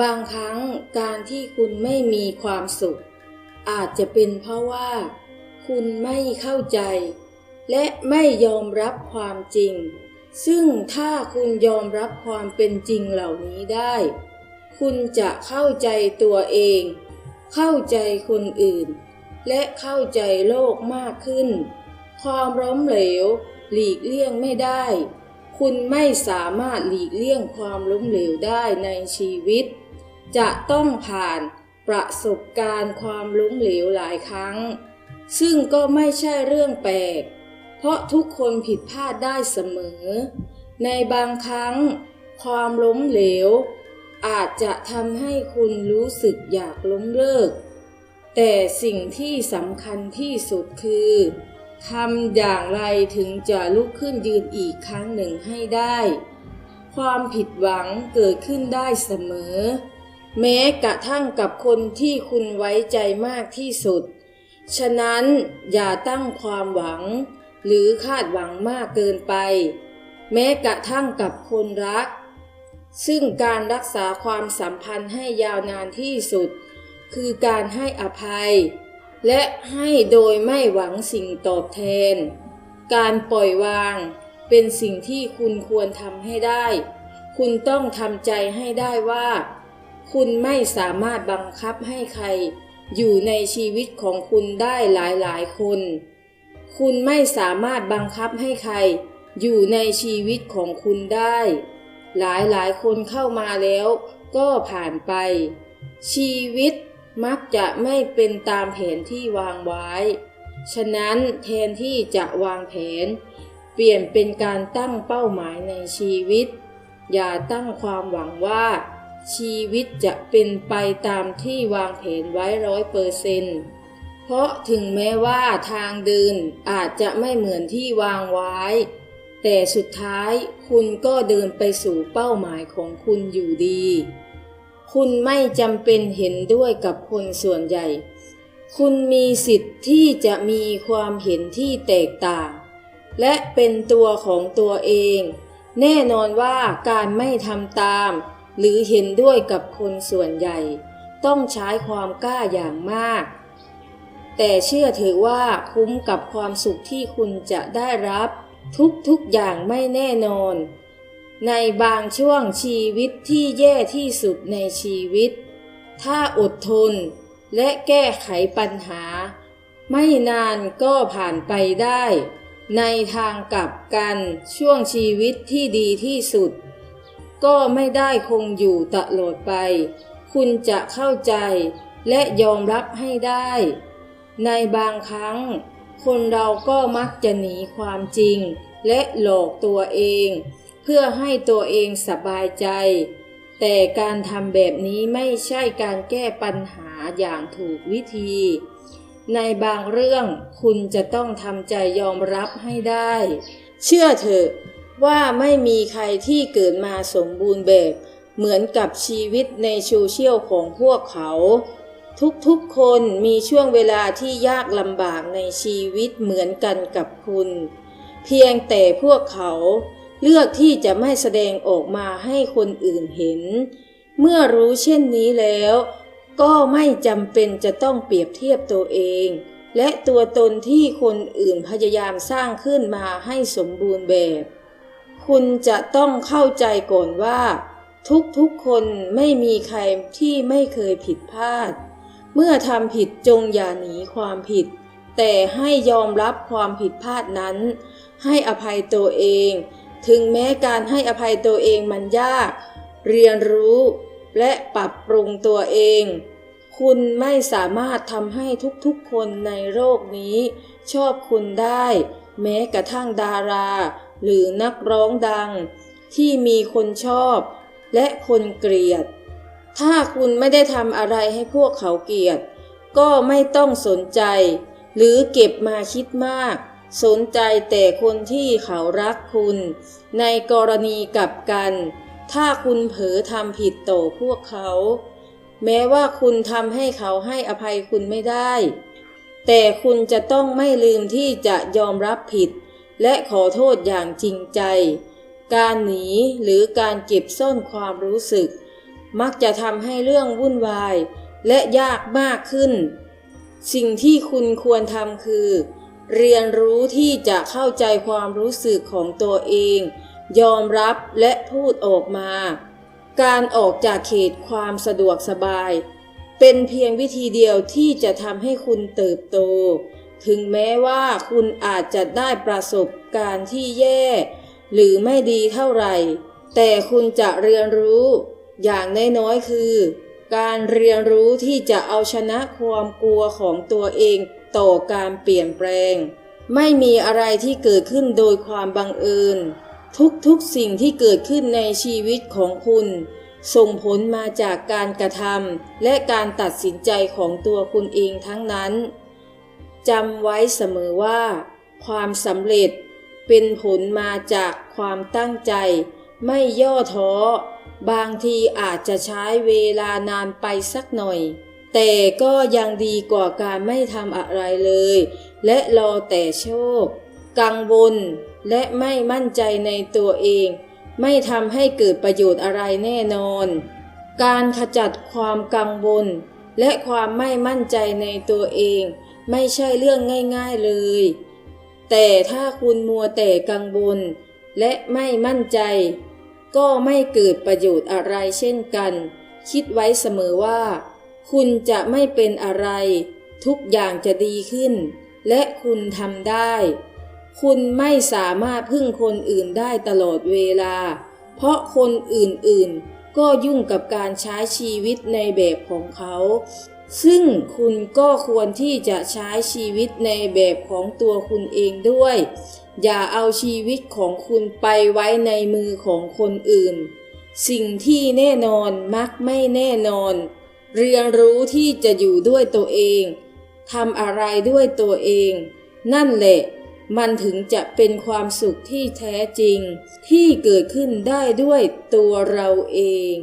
บางครั้งการที่คุณไม่มีความสุข อาจจะเป็นเพราะว่า คุณไม่เข้าใจ และไม่ยอมรับความจริง ซึ่งถ้าคุณยอมรับความเป็นจริงเหล่านี้ได้ คุณจะเข้าใจตัวเอง เข้าใจคนอื่น และเข้าใจโลกมากขึ้น ความล้มเหลว หลีกเลี่ยงไม่ได้ คุณไม่สามารถหลีกเลี่ยงความล้มเหลวได้ในชีวิต จะต้องผ่านประสบการณ์ความล้มเหลวหลายครั้ง ซึ่งก็ไม่ใช่เรื่องแปลก เพราะทุกคนผิดพลาดได้เสมอ ในบางครั้ง ความล้มเหลว อาจจะทำให้คุณรู้สึกอยากล้มเลิก แต่สิ่งที่สำคัญที่สุดคือทำอย่างไรถึงจะลุกขึ้นยืนอีกครั้งหนึ่งให้ได้ ความผิดหวังเกิดขึ้นได้เสมอ แม้กระทั่งกับคนที่คุณไว้ใจมากที่สุด ฉะนั้นอย่าตั้งความหวัง หรือคาดหวังมากเกินไป แม้กระทั่งกับคนรัก ซึ่งการรักษาความสัมพันธ์ให้ยาวนานที่สุด คือการให้อภัย และให้โดยไม่หวังสิ่งตอบแทน การปล่อยวางเป็นสิ่งที่คุณควรทำให้ได้ คุณต้องทำใจให้ได้ว่า คุณไม่สามารถบังคับให้ใคร อยู่ในชีวิตของคุณได้หลายๆคน คุณไม่สามารถบังคับให้ใคร อยู่ในชีวิตของคุณได้ หลายๆคนเข้ามาแล้วก็ผ่านไป ชีวิตมักจะไม่เป็นตามแผนที่วางไว้ ฉะนั้นแทนที่จะวางแผน เปลี่ยนเป็นการตั้งเป้าหมายในชีวิต อย่าตั้งความหวังว่า ชีวิตจะเป็นไปตามที่วางแผนไว้ร้อยเปอร์เซนต์เพราะถึงแม้ว่าทางเดินอาจจะไม่เหมือนที่วางไว้ แต่สุดท้ายคุณก็เดินไปสู่เป้าหมายของคุณอยู่ดี คุณไม่จำเป็นเห็นด้วยกับคนส่วนใหญ่ คุณมีสิทธิ์ที่จะมีความเห็นที่แตกต่าง และเป็นตัวของตัวเอง แน่นอนว่าการไม่ทำตาม หรือเห็นด้วยกับคนส่วนใหญ่ ต้องใช้ความกล้าอย่างมาก แต่เชื่อถือว่าคุ้มกับความสุขที่คุณจะได้รับ ทุกๆอย่างไม่แน่นอน ในบางช่วงชีวิตที่แย่ที่สุดในชีวิต ถ้าอดทนและแก้ไขปัญหา ไม่นานก็ผ่านไปได้ ในทางกลับกันช่วงชีวิตที่ดีที่สุด ก็ไม่ได้คงอยู่ตลอดไป คุณจะเข้าใจและยอมรับให้ได้ ในบางครั้ง คนเราก็มักจะหนีความจริง และหลอกตัวเอง เพื่อให้ตัวเองสบายใจ แต่การทำแบบนี้ไม่ใช่การแก้ปัญหาอย่างถูกวิธี ในบางเรื่องคุณจะต้องทำใจยอมรับให้ได้ เชื่อเถอะ ว่าไม่มีใครที่เกิดมาสมบูรณ์แบบ เหมือนกับชีวิตในโซเชียลของพวกเขา ทุกๆคนมีช่วงเวลาที่ยากลำบากในชีวิตเหมือนกันกับคุณ เพียงแต่พวกเขาเลือกที่จะไม่แสดงออกมาให้คนอื่นเห็น เมื่อรู้เช่นนี้แล้ว ก็ไม่จำเป็นจะต้องเปรียบเทียบตัวเอง และตัวตนที่คนอื่นพยายามสร้างขึ้นมาให้สมบูรณ์แบบ คุณจะต้องเข้าใจก่อนว่า ทุกๆคนไม่มีใครที่ไม่เคยผิดพลาด เมื่อทำผิดจงอย่าหนีความผิด แต่ให้ยอมรับความผิดพลาดนั้น ให้อภัยตัวเอง ถึงแม้การให้อภัยตัวเองมันยาก เรียนรู้และปรับปรุงตัวเอง คุณไม่สามารถทำให้ทุกๆคนในโลกนี้ ชอบคุณได้ แม้กระทั่งดารา หรือนักร้องดัง ที่มีคนชอบและคนเกลียด ถ้าคุณไม่ได้ทำอะไรให้พวกเขาเกลียด ก็ไม่ต้องสนใจ หรือเก็บมาคิดมาก สนใจแต่คนที่เขารักคุณ ในกรณีกลับกัน ถ้าคุณเผลอทำผิดต่อพวกเขา แม้ว่าคุณทำให้เขาให้อภัยคุณไม่ได้ แต่คุณจะต้องไม่ลืมที่จะยอมรับผิด และขอโทษอย่างจริงใจ การหนีหรือการเก็บซ่อนความรู้สึก มักจะทำให้เรื่องวุ่นวาย และยากมากขึ้น สิ่งที่คุณควรทำคือ เรียนรู้ที่จะเข้าใจความรู้สึกของตัวเอง ยอมรับและพูดออกมา การออกจากเขตความสะดวกสบาย เป็นเพียงวิธีเดียวที่จะทำให้คุณเติบโต ถึงแม้ว่าคุณอาจจะได้ประสบการณ์ที่แย่ หรือไม่ดีเท่าไหร่ แต่คุณจะเรียนรู้ อย่างน้อยๆคือ การเรียนรู้ที่จะเอาชนะความกลัวของตัวเองต่อการเปลี่ยนแปลง ไม่มีอะไรที่เกิดขึ้นโดยความบังเอิญ ทุกๆสิ่งที่เกิดขึ้นในชีวิตของคุณ ส่งผลมาจากการกระทำและการตัดสินใจของตัวคุณเองทั้งนั้น จำไว้เสมอว่า ความสำเร็จเป็นผลมาจากความตั้งใจ ไม่ย่อท้อ บางทีอาจจะใช้เวลานานไปสักหน่อย แต่ก็ยังดีกว่าการไม่ทำอะไรเลย และรอแต่โชค กังวลและไม่มั่นใจในตัวเอง ไม่ทำให้เกิดประโยชน์อะไรแน่นอน การขจัดความกังวลและความไม่มั่นใจในตัวเอง ไม่ใช่เรื่องง่ายๆเลย แต่ถ้าคุณมัวแต่กังวลและไม่มั่นใจ ก็ไม่เกิดประโยชน์อะไรเช่นกัน คิดไว้เสมอว่า คุณจะไม่เป็นอะไร ทุกอย่างจะดีขึ้น และคุณทำได้ คุณไม่สามารถพึ่งคนอื่นได้ตลอดเวลา เพราะคนอื่นๆ ก็ยุ่งกับการใช้ชีวิตในแบบของเขา ซึ่งคุณก็ควรที่จะใช้ชีวิตในแบบของตัวคุณเองด้วย อย่าเอาชีวิตของคุณไปไว้ในมือของคนอื่น สิ่งที่แน่นอนมักไม่แน่นอน เรียนรู้ที่จะอยู่ด้วยตัวเองทำอะไรด้วยตัวเอง นั่นแหละ มันถึงจะเป็นความสุขที่แท้จริง ที่เกิดขึ้นได้ด้วยตัวเราเอง